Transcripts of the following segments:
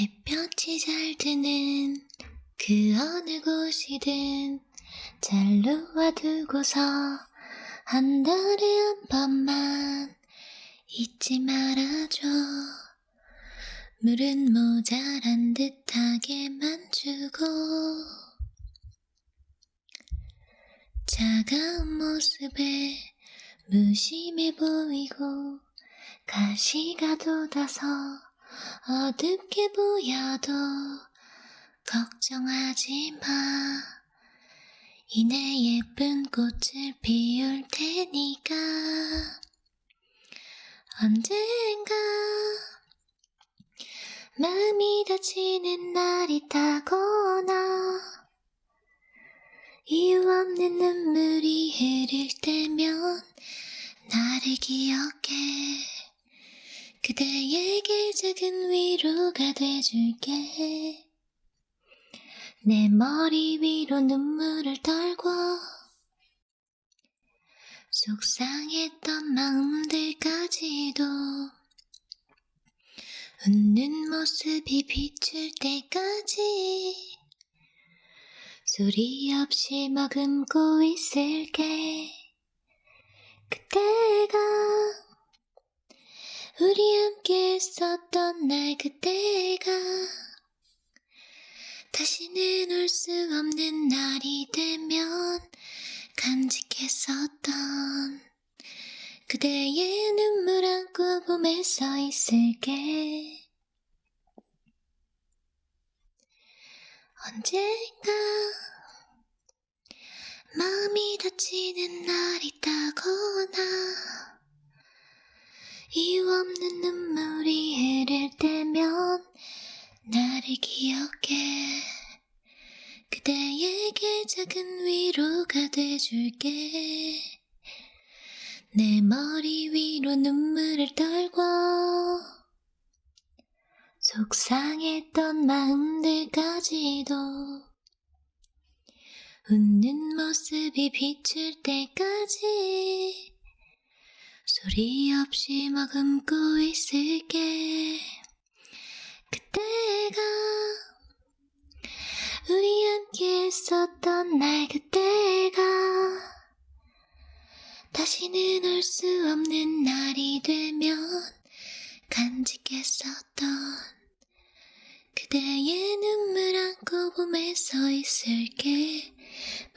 햇볕이 잘 드는 그 어느 곳이든 잘 놓아두고서 한 달에 한 번만 잊지 말아줘. 물은 모자란 듯하게만 주고 차가운 모습에 무심해 보이고 가시가 돋아서 어둡게 보여도 걱정하지 마. 이내 예쁜 꽃을 피울 테니까 언젠가 마음이 다치는 날이 타거나 이유 없는 눈물이 흐를 때면 나를 기억해 그대에게 작은 위로가 돼줄게. 내 머리 위로 눈물을 떨고 속상했던 마음들까지도 웃는 모습이 비출 때까지 소리 없이 머금고 있을게 우리 함께 했었던 날 그때가 다시는 올 수 없는 날이 되면 간직했었던 그대의 눈물 안고 봄에 서 있을게. 언젠가 마음이 다치는 날이 타거나 이유 없는 눈물이 흐를 때면 나를 기억해. 그대에게 작은 위로가 돼줄게. 내 머리 위로 눈물을 떨고 속상했던 마음들까지도 웃는 모습이 비출 때까지 소리 없이 머금고 있을게. 그때가 우리 함께 했었던 날 그때가 다시는 올 수 없는 날이 되면 간직했었던 그대의 눈물 안고 봄에 서 있을게.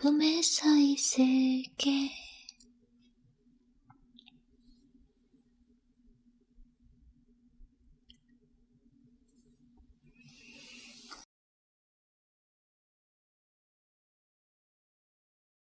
봄에 서 있을게